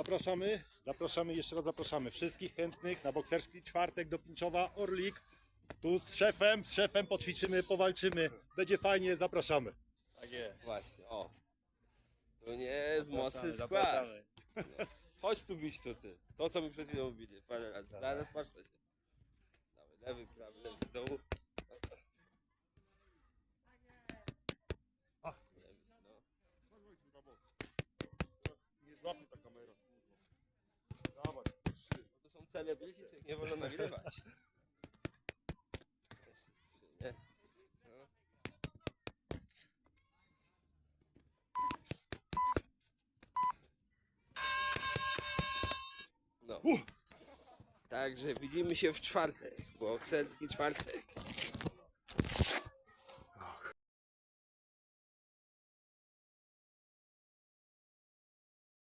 Zapraszamy, zapraszamy, jeszcze raz zapraszamy wszystkich chętnych na bokserski czwartek do Pińczowa Orlik. Tu z szefem, z szefem poćwiczymy, powalczymy. Będzie fajnie, zapraszamy. Tak jest. Właśnie, o. To nie jest mocny skład. Chodź tu bić to ty. To co my przed chwilą mówili. Parę razy. Zaraz patrz na się. Dawaj, lewy, prawy, lewy z dołu. Lewy, no. Nie złapie ta kamera. Celebryci, ich nie wolno nagrywać. Jeszcze trzy, nie? No. No. Także widzimy się w czwartek, bokserski czwartek.